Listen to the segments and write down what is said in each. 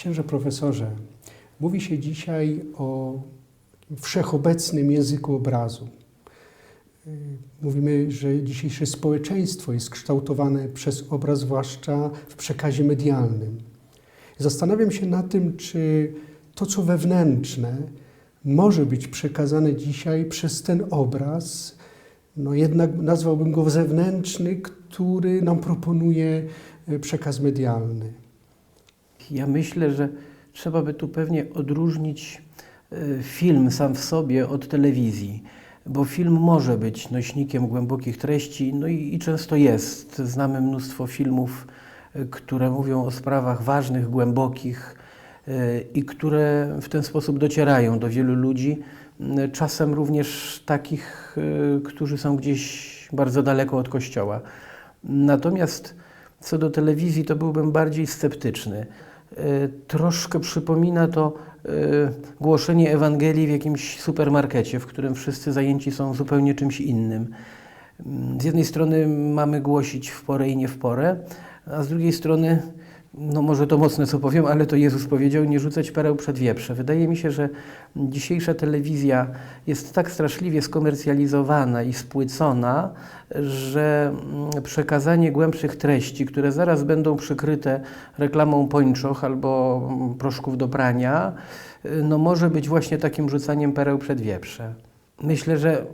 Księże profesorze, mówi się dzisiaj o wszechobecnym języku obrazu. Y, Mówimy, że dzisiejsze społeczeństwo jest kształtowane przez obraz, zwłaszcza w przekazie medialnym. Zastanawiam się na tym, czy to, co wewnętrzne, może być przekazane dzisiaj przez ten obraz, no jednak nazwałbym go zewnętrzny, który nam proponuje y, przekaz medialny. Ja myślę, że trzeba by tu pewnie odróżnić e, film sam w sobie od telewizji, bo film może być nośnikiem głębokich treści, no i, i często jest. Znamy mnóstwo filmów, e, które mówią o sprawach ważnych, głębokich e, i które w ten sposób docierają do wielu ludzi, m, czasem również takich, którzy są gdzieś bardzo daleko od kościoła. Natomiast co do telewizji, to byłbym bardziej sceptyczny. E, Troszkę przypomina to e, głoszenie Ewangelii w jakimś supermarkecie, w którym wszyscy zajęci są zupełnie czymś innym. Mm, Z jednej strony mamy głosić w porę i nie w porę, a z drugiej strony, no może to mocne co powiem, ale to Jezus powiedział, nie rzucać pereł przed wieprze. Wydaje mi się, że dzisiejsza telewizja jest tak straszliwie skomercjalizowana i spłycona, że mm, przekazanie głębszych treści, które zaraz będą przykryte reklamą pończoch albo mm, proszków do prania, y, no może być właśnie takim rzucaniem pereł przed wieprze. Myślę, że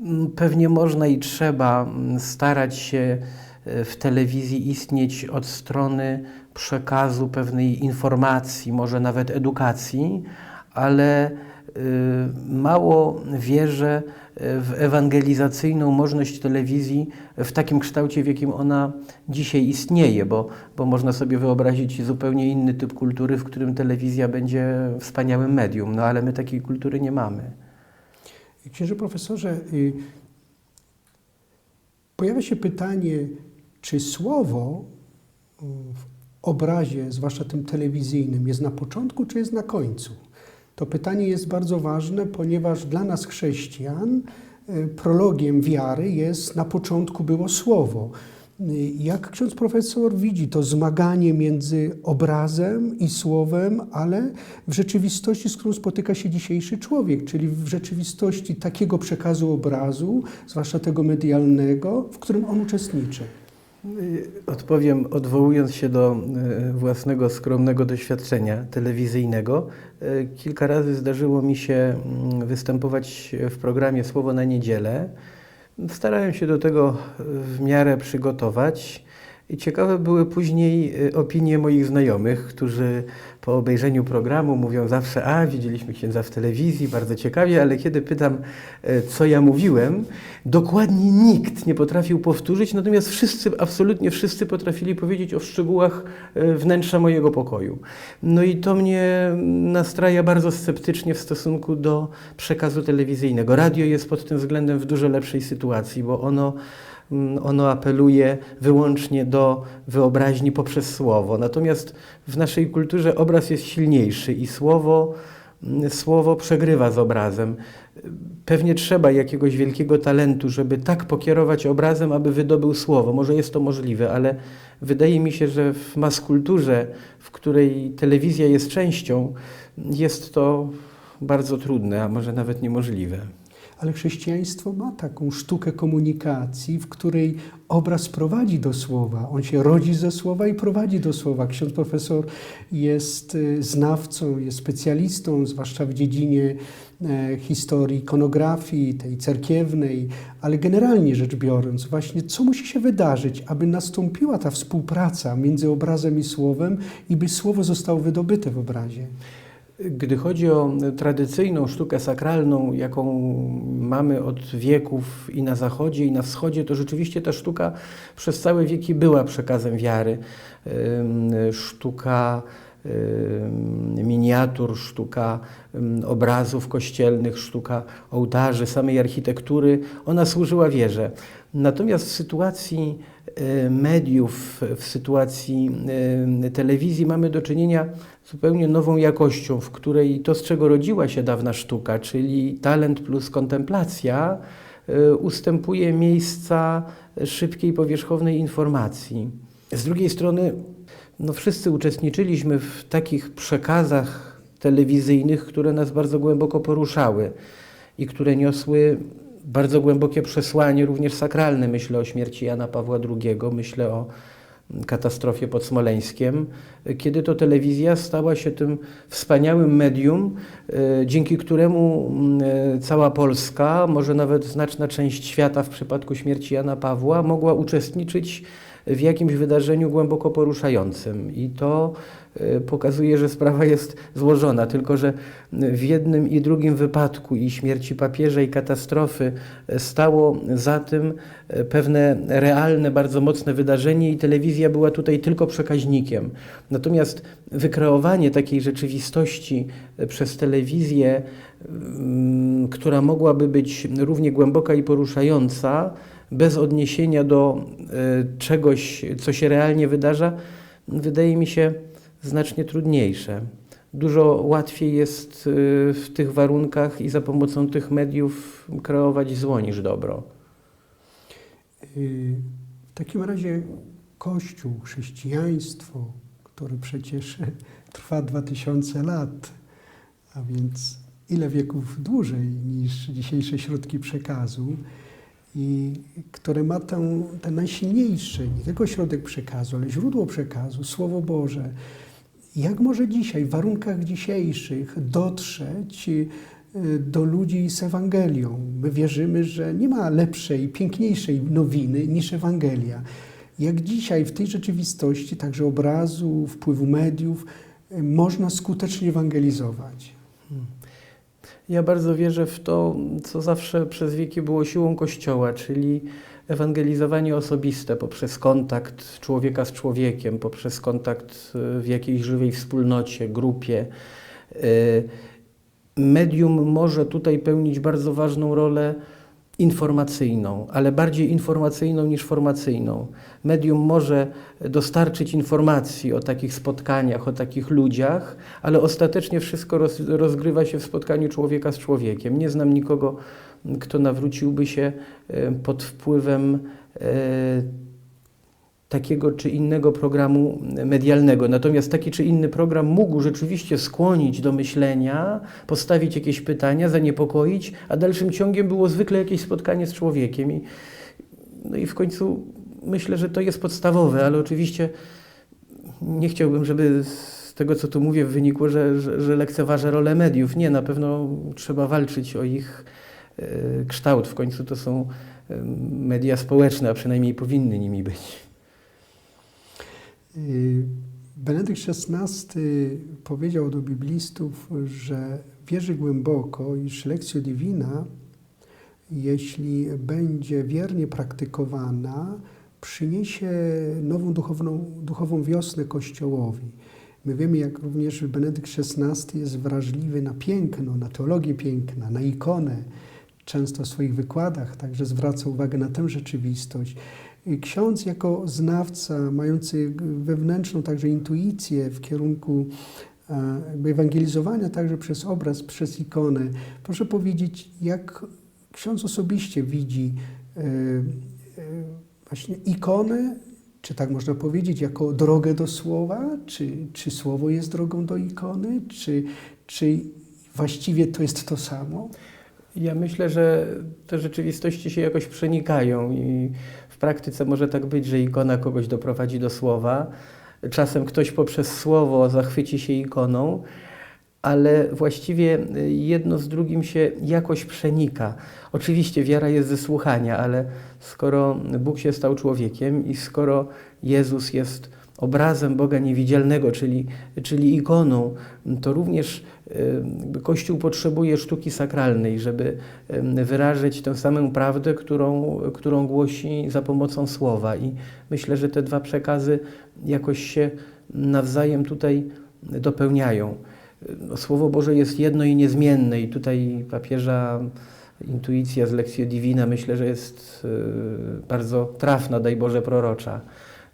mm, pewnie można i trzeba starać się w telewizji istnieć od strony przekazu pewnej informacji, może nawet edukacji, ale y, mało wierzę w ewangelizacyjną możliwość telewizji w takim kształcie, w jakim ona dzisiaj istnieje, bo, bo można sobie wyobrazić zupełnie inny typ kultury, w którym telewizja będzie wspaniałym medium, no ale my takiej kultury nie mamy. Księże profesorze, y, pojawia się pytanie, czy słowo y, w obrazie, zwłaszcza tym telewizyjnym, jest na początku, czy jest na końcu? To pytanie jest bardzo ważne, ponieważ dla nas chrześcijan y, prologiem wiary jest na początku było słowo. Y, Jak ksiądz profesor widzi to zmaganie między obrazem i słowem, ale w rzeczywistości, z którą spotyka się dzisiejszy człowiek, czyli w rzeczywistości takiego przekazu obrazu, zwłaszcza tego medialnego, w którym on uczestniczy? Y, Odpowiem odwołując się do y, własnego skromnego doświadczenia telewizyjnego. Y, Kilka razy zdarzyło mi się mm, występować w programie Słowo na niedzielę. Starałem się do tego w miarę przygotować. I ciekawe były później y, opinie moich znajomych, którzy po obejrzeniu programu mówią zawsze, a widzieliśmy księdza w telewizji, bardzo ciekawie, ale kiedy pytam, y, co ja mówiłem, dokładnie nikt nie potrafił powtórzyć, natomiast wszyscy, absolutnie wszyscy potrafili powiedzieć o szczegółach y, wnętrza mojego pokoju. No i to mnie nastraja bardzo sceptycznie w stosunku do przekazu telewizyjnego. Radio jest pod tym względem w dużo lepszej sytuacji, bo ono ono apeluje wyłącznie do wyobraźni poprzez słowo. Natomiast w naszej kulturze obraz jest silniejszy i słowo, mm, słowo przegrywa z obrazem. Pewnie trzeba jakiegoś wielkiego talentu, żeby tak pokierować obrazem, aby wydobył słowo. Może jest to możliwe, ale wydaje mi się, że w maskulturze, w której telewizja jest częścią, jest to bardzo trudne, a może nawet niemożliwe. Ale chrześcijaństwo ma taką sztukę komunikacji, w której obraz prowadzi do słowa. On się rodzi ze słowa i prowadzi do słowa. Ksiądz profesor jest y, znawcą, jest specjalistą, zwłaszcza w dziedzinie e, historii ikonografii, tej cerkiewnej, ale generalnie rzecz biorąc, właśnie co musi się wydarzyć, aby nastąpiła ta współpraca między obrazem i słowem i by słowo zostało wydobyte w obrazie. Gdy chodzi o tradycyjną sztukę sakralną, jaką mamy od wieków i na zachodzie, i na wschodzie, to rzeczywiście ta sztuka przez całe wieki była przekazem wiary. Sztuka miniatur, sztuka obrazów kościelnych, sztuka ołtarzy, samej architektury, ona służyła wierze. Natomiast w sytuacji y, mediów, w sytuacji y, telewizji mamy do czynienia z zupełnie nową jakością, w której to, z czego rodziła się dawna sztuka, czyli talent plus kontemplacja, y, ustępuje miejsca szybkiej, powierzchownej informacji. Z drugiej strony no wszyscy uczestniczyliśmy w takich przekazach telewizyjnych, które nas bardzo głęboko poruszały i które niosły bardzo głębokie przesłanie, również sakralne. Myślę o śmierci Jana Pawła II, myślę o katastrofie pod Smoleńskiem, kiedy to telewizja stała się tym wspaniałym medium, e, dzięki któremu mm, e, cała Polska, może nawet znaczna część świata w przypadku śmierci Jana Pawła, mogła uczestniczyć jakimś wydarzeniu głęboko poruszającym. I to e, pokazuje, że sprawa jest złożona, tylko że w jednym i drugim wypadku i śmierci papieża i katastrofy e, stało za tym e, pewne realne, bardzo mocne wydarzenie i telewizja była tutaj tylko przekaźnikiem. Natomiast wykreowanie takiej rzeczywistości przez telewizję, która mogłaby być równie głęboka i poruszająca, bez odniesienia do e, czegoś, co się realnie wydarza, wydaje mi się znacznie trudniejsze. Dużo łatwiej jest e, w tych warunkach i za pomocą tych mediów kreować zło niż dobro. Y, W takim razie Kościół, chrześcijaństwo, które przecież trwa 2000 lat, a więc ile wieków dłużej niż dzisiejsze środki przekazu, i które ma tę, ten najsilniejszy, nie tylko środek przekazu, ale źródło przekazu, Słowo Boże. Jak może dzisiaj, w warunkach dzisiejszych, dotrzeć y, do ludzi z Ewangelią? My wierzymy, że nie ma lepszej, piękniejszej nowiny niż Ewangelia. Jak dzisiaj w tej rzeczywistości, także obrazu, wpływu mediów, y, można skutecznie ewangelizować? Ja bardzo wierzę w to, co zawsze przez wieki było siłą Kościoła, czyli ewangelizowanie osobiste poprzez kontakt człowieka z człowiekiem, poprzez kontakt y, w jakiejś żywej wspólnocie, grupie. Y, Medium może tutaj pełnić bardzo ważną rolę informacyjną, ale bardziej informacyjną niż formacyjną. Medium może dostarczyć informacji o takich spotkaniach, o takich ludziach, ale ostatecznie wszystko roz, rozgrywa się w spotkaniu człowieka z człowiekiem. Nie znam nikogo, kto nawróciłby się e, pod wpływem e, takiego czy innego programu medialnego. Natomiast taki czy inny program mógł rzeczywiście skłonić do myślenia, postawić jakieś pytania, zaniepokoić, a dalszym ciągiem było zwykle jakieś spotkanie z człowiekiem. I, no i w końcu myślę, że to jest podstawowe, ale oczywiście nie chciałbym, żeby z tego, co tu mówię, wynikło, że, że, że lekceważę rolę mediów. Nie, na pewno trzeba walczyć o ich e, kształt. W końcu to są media społeczne, a przynajmniej powinny nimi być. Y, Benedykt XVI powiedział do biblistów, że wierzy głęboko, iż lekcja divina, jeśli będzie wiernie praktykowana, przyniesie nową duchowną, duchową wiosnę Kościołowi. My wiemy, jak również Benedykt XVI jest wrażliwy na piękno, na teologię piękna, na ikonę. Często w swoich wykładach także zwraca uwagę na tę rzeczywistość. Ksiądz jako znawca, mający wewnętrzną także intuicję w kierunku e, ewangelizowania także przez obraz, przez ikonę. Proszę powiedzieć, jak ksiądz osobiście widzi e, e, właśnie ikonę, czy tak można powiedzieć, jako drogę do słowa? Czy, czy słowo jest drogą do ikony? Czy, czy właściwie to jest to samo? Ja myślę, że te rzeczywistości się jakoś przenikają i praktyce może tak być, że ikona kogoś doprowadzi do słowa. Czasem ktoś poprzez słowo zachwyci się ikoną, ale właściwie jedno z drugim się jakoś przenika. Oczywiście wiara jest ze słuchania, ale skoro Bóg się stał człowiekiem i skoro Jezus jest obrazem Boga niewidzialnego, czyli, czyli ikoną, to również y, Kościół potrzebuje sztuki sakralnej, żeby wyrazić tę samą prawdę, którą, którą głosi za pomocą słowa. I myślę, że te dwa przekazy jakoś się nawzajem tutaj dopełniają. No, Słowo Boże jest jedno i niezmienne i tutaj papieża intuicja z Lectio Divina myślę, że jest y, bardzo trafna, daj Boże prorocza.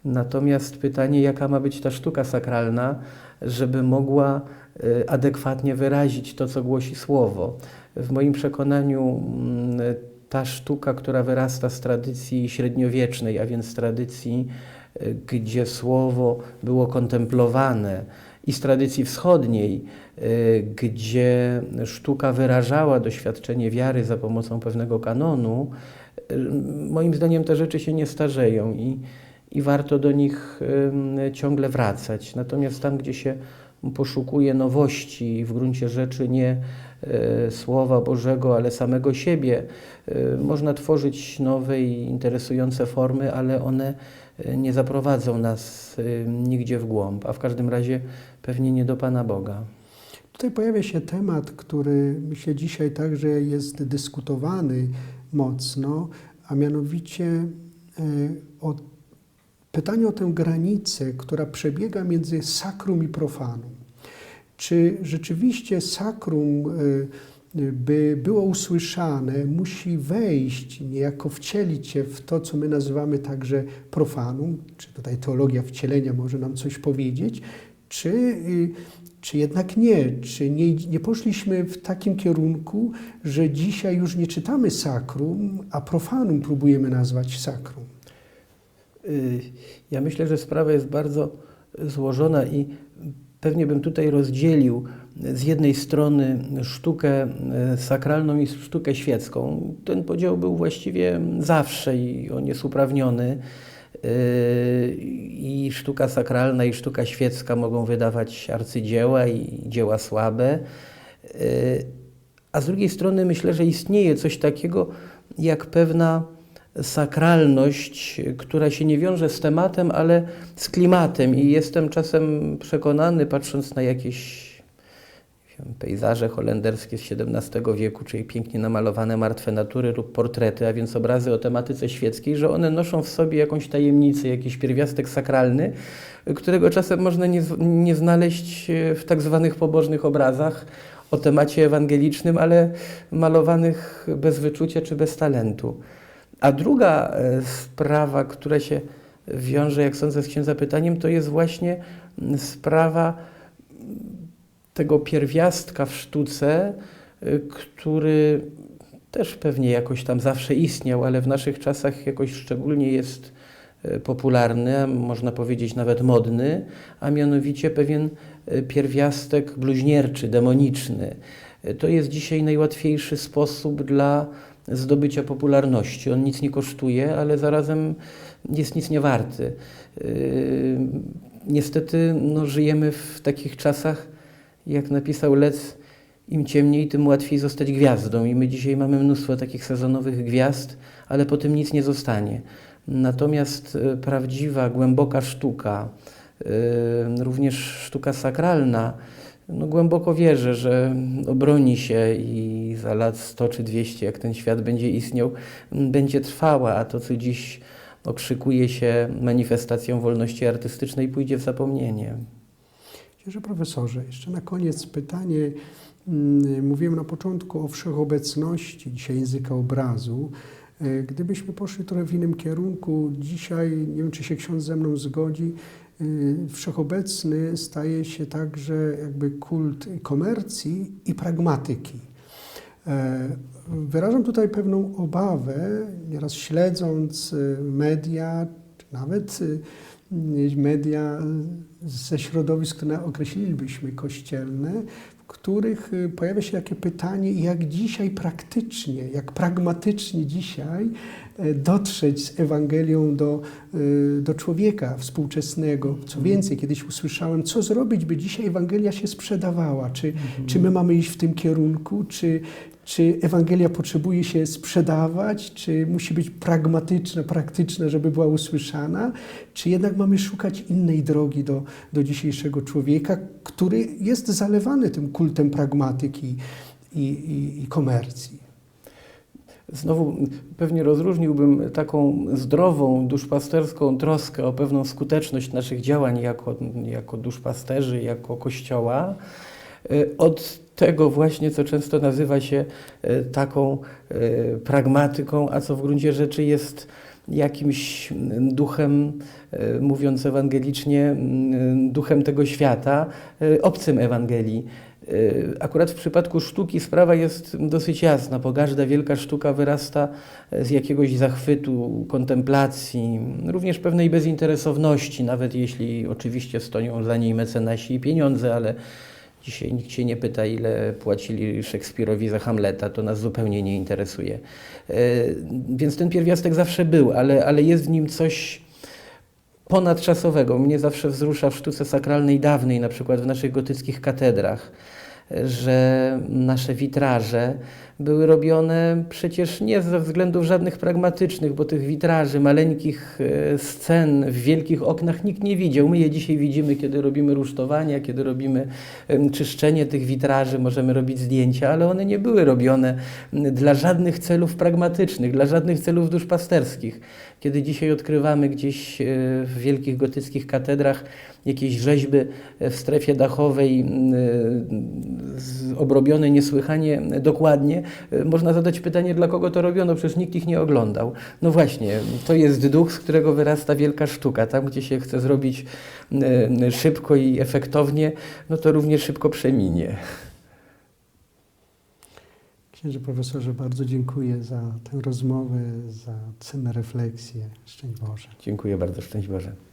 Natomiast pytanie, jaka ma być ta sztuka sakralna, żeby mogła y, adekwatnie wyrazić to, co głosi Słowo. W moim przekonaniu mm, ta sztuka, która wyrasta z tradycji średniowiecznej, a więc z tradycji y, gdzie słowo było kontemplowane i z tradycji wschodniej, y, gdzie sztuka wyrażała doświadczenie wiary za pomocą pewnego kanonu, moim zdaniem te rzeczy się nie starzeją i, i warto do nich ciągle wracać. Natomiast tam, gdzie się poszukuje nowości, w gruncie rzeczy nie y, Słowa Bożego, ale samego siebie, y, można tworzyć nowe i interesujące formy, ale one y, nie zaprowadzą nas nigdzie w głąb, a w każdym razie pewnie nie do Pana Boga. Tutaj pojawia się temat, który myślę dzisiaj także jest dyskutowany mocno, a mianowicie e, o pytanie o tę granicę, która przebiega między sakrum i profanum. Czy rzeczywiście sakrum, e, by było usłyszane, musi wejść, niejako wcielić się w to, co my nazywamy także profanum? Czy tutaj teologia wcielenia może nam coś powiedzieć? Czy y, czy jednak nie? Czy nie, nie poszliśmy w takim kierunku, że dzisiaj już nie czytamy sakrum, a profanum próbujemy nazwać sakrum? Y, Ja myślę, że sprawa jest bardzo złożona i pewnie bym tutaj rozdzielił z jednej strony sztukę y, sakralną i sztukę świecką. Ten podział był właściwie zawsze i on jest uprawniony. Y, I sztuka sakralna i sztuka świecka mogą wydawać arcydzieła i dzieła słabe. A z drugiej strony myślę, że istnieje coś takiego jak pewna sakralność, która się nie wiąże z tematem, ale z klimatem. I jestem czasem przekonany, patrząc na jakieś wiem, pejzaże holenderskie z XVII wieku, czyli pięknie namalowane martwe natury lub portrety, a więc obrazy o tematyce świeckiej, że one noszą w sobie jakąś tajemnicę, jakiś pierwiastek sakralny, którego czasem można nie, nie znaleźć e, w tak zwanych pobożnych obrazach o temacie ewangelicznym, ale malowanych bez wyczucia czy bez talentu. A druga e, sprawa, która się wiąże, jak sądzę, z księdza pytaniem, to jest właśnie mm, sprawa mm, tego pierwiastka w sztuce, y, który też pewnie jakoś tam zawsze istniał, ale w naszych czasach jakoś szczególnie jest y, popularny, a można powiedzieć nawet modny, a mianowicie pewien pierwiastek bluźnierczy, demoniczny. To jest dzisiaj najłatwiejszy sposób dla zdobycia popularności. On nic nie kosztuje, ale zarazem jest nic nie warty. Yy, Niestety no, żyjemy w takich czasach, jak napisał Lec, im ciemniej, tym łatwiej zostać gwiazdą. I my dzisiaj mamy mnóstwo takich sezonowych gwiazd, ale po tym nic nie zostanie. Natomiast e, prawdziwa, głęboka sztuka, e, również sztuka sakralna, no głęboko wierzę, że obroni się i za lat 100 czy 200, jak ten świat będzie istniał, będzie trwała, a to, co dziś okrzykuje się manifestacją wolności artystycznej, pójdzie w zapomnienie. Księże profesorze, jeszcze na koniec pytanie. Mm, Mówiłem na początku o wszechobecności dzisiaj języka obrazu. E, Gdybyśmy poszli trochę w innym kierunku, dzisiaj, nie wiem czy się ksiądz ze mną zgodzi, wszechobecny staje się także jakby kult komercji i pragmatyki. E, Wyrażam tutaj pewną obawę, nieraz śledząc e, media, nawet e, media ze środowisk, które określilibyśmy kościelne, których e, pojawia się takie pytanie, jak dzisiaj praktycznie, jak pragmatycznie dzisiaj e, dotrzeć z Ewangelią do, e, do człowieka współczesnego. Co więcej, kiedyś usłyszałem, co zrobić, by dzisiaj Ewangelia się sprzedawała. Czy, czy my mamy iść w tym kierunku, czy, czy Ewangelia potrzebuje się sprzedawać, czy musi być pragmatyczna, praktyczna, żeby była usłyszana, czy jednak mamy szukać innej drogi do, do dzisiejszego człowieka, który jest zalewany tym kultem pragmatyki i, i, i komercji. Znowu pewnie rozróżniłbym taką zdrową, duszpasterską troskę o pewną skuteczność naszych działań jako, jako duszpasterzy, jako kościoła, y, od tego właśnie, co często nazywa się y, taką y, pragmatyką, a co w gruncie rzeczy jest jakimś duchem, e, mówiąc ewangelicznie, duchem tego świata, e, obcym Ewangelii. E, Akurat w przypadku sztuki sprawa jest dosyć jasna, bo każda wielka sztuka wyrasta z jakiegoś zachwytu, kontemplacji, również pewnej bezinteresowności, nawet jeśli oczywiście stoją za niej mecenasi i pieniądze, ale dzisiaj nikt się nie pyta, ile płacili Szekspirowi za Hamleta, to nas zupełnie nie interesuje. E, Więc ten pierwiastek zawsze był, ale, ale jest w nim coś ponadczasowego. Mnie zawsze wzrusza w sztuce sakralnej dawnej, na przykład w naszych gotyckich katedrach, że nasze witraże były robione przecież nie ze względów żadnych pragmatycznych, bo tych witraży, maleńkich e, scen w wielkich oknach nikt nie widział. My je dzisiaj widzimy, kiedy robimy rusztowania, kiedy robimy czyszczenie tych witraży, możemy robić zdjęcia, ale one nie były robione dla żadnych celów pragmatycznych, dla żadnych celów duszpasterskich. Kiedy dzisiaj odkrywamy gdzieś e, w wielkich gotyckich katedrach jakieś rzeźby w strefie dachowej e, z- obrobione niesłychanie dokładnie, e, można zadać pytanie, dla kogo to robiono, przecież nikt ich nie oglądał. No właśnie, to jest duch, z którego wyrasta wielka sztuka. Tam, gdzie się chce zrobić e, szybko i efektownie, no to również szybko przeminie. Księże profesorze, bardzo dziękuję za tę rozmowę, za cenne refleksje. Szczęść Boże. Dziękuję bardzo, szczęść Boże.